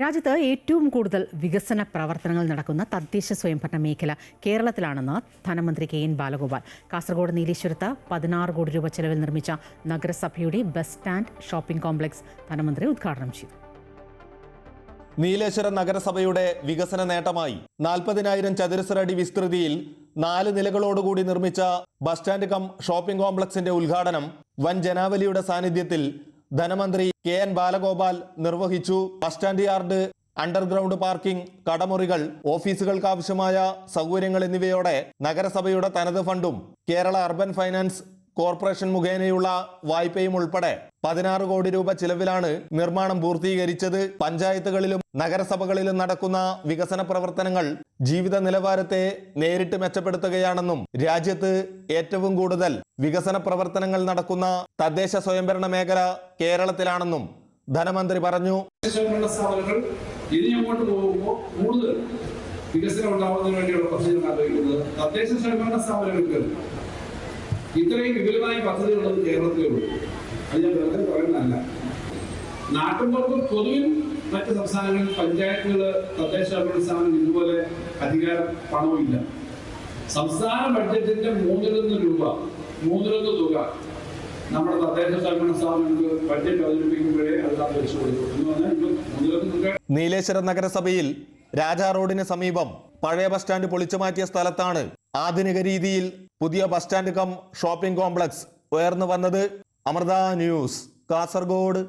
രാജ്യത്ത് ഏറ്റവും കൂടുതൽ വികസന പ്രവർത്തനങ്ങൾ നടക്കുന്ന തദ്ദേശ സ്വയംഭരണ മേഖല കേരളത്തിലാണെന്ന് ധനമന്ത്രി കെ എൻ ബാലഗോപാൽ. കാസർഗോഡ് നീലേശ്വരത്ത് പതിനാറ് കോടി രൂപ ചെലവിൽ നിർമ്മിച്ച നഗരസഭയുടെ ബസ് സ്റ്റാൻഡ് ഷോപ്പിംഗ് കോംപ്ലക്സ് ധനമന്ത്രി ഉദ്ഘാടനം ചെയ്തു. നീലേശ്വരം നഗരസഭയുടെ വികസന നേട്ടമായി നാൽപ്പതിനായിരം ചതുരശ്ര അടി വിസ്തൃതിയിൽ നാല് നിലകളോടുകൂടി നിർമ്മിച്ച ബസ് സ്റ്റാൻഡ് കം ഷോപ്പിംഗ് കോംപ്ലക്സിന്റെ ഉദ്ഘാടനം വൻ ജനാവലിയുടെ സാന്നിധ്യത്തിൽ ധനമന്ത്രി കെ എൻ ബാലഗോപാൽ നിർവഹിച്ചു. Bus stand yard underground parking കടമുറികൾ ഓഫീസുകൾക്ക് ആവശ്യമായ സൗകര്യങ്ങൾ എന്നിവയോടെ നഗരസഭയുടെ തനത് ഫണ്ടും കേരള അർബൻ ഫൈനാൻസ് കോർപ്പറേഷൻ മുഖേനയുള്ള വായ്പയും ഉൾപ്പെടെ പതിനാറ് കോടി രൂപ ചിലവിലാണ് നിർമ്മാണം പൂർത്തീകരിച്ചത്. പഞ്ചായത്തുകളിലും നഗരസഭകളിലും നടക്കുന്ന വികസന പ്രവർത്തനങ്ങൾ ജീവിത നിലവാരത്തെ നേരിട്ട് മെച്ചപ്പെടുത്തുകയാണെന്നും രാജ്യത്ത് ഏറ്റവും കൂടുതൽ വികസന പ്രവർത്തനങ്ങൾ നടക്കുന്ന തദ്ദേശ സ്വയംഭരണ മേഖല കേരളത്തിലാണെന്നും ധനമന്ത്രി പറഞ്ഞു. കൂടുതൽ വികസനം ഉണ്ടാവുന്നതിന് വേണ്ടിയുള്ള ആഗ്രഹിക്കുന്നത്. തദ്ദേശ സ്വയംഭരണ സ്ഥാപനങ്ങൾക്ക് ഇത്രയും വിപുലമായ പദ്ധതികളുള്ളത് കേരളത്തിലുള്ളൂ അത് ഞാൻ വെറുതെ പറയുന്നതല്ല. നാട്ടിൻപുറത്ത് പൊതുവിൽ മറ്റ് സംസ്ഥാനങ്ങളിൽ പഞ്ചായത്തുകൾ തദ്ദേശ ഭരണ സ്ഥാപനം ഇതുപോലെ അധികാര പണവും ഇല്ല. സംസ്ഥാന ബഡ്ജറ്റിന്റെ മൂന്നിലൊന്ന് രൂപ മൂന്നിലൊന്ന് തുക നമ്മുടെ തദ്ദേശ ഭരണ സ്ഥാപനങ്ങൾക്ക് ബഡ്ജറ്റ് അവതരിപ്പിക്കുമ്പോഴേ അത് വെച്ചു കൊടുക്കും. എന്ന് പറഞ്ഞാൽ നീലേശ്വരം നഗരസഭയിൽ രാജാ റോഡിന് സമീപം പഴയ ബസ് സ്റ്റാൻഡ് പൊളിച്ചു മാറ്റിയ സ്ഥലത്താണ് ആധുനിക രീതിയിൽ പുതിയ bus stand cum shopping complex ഉയർന്നു വന്നത്. അമൃത ന്യൂസ് കാസർഗോഡ്.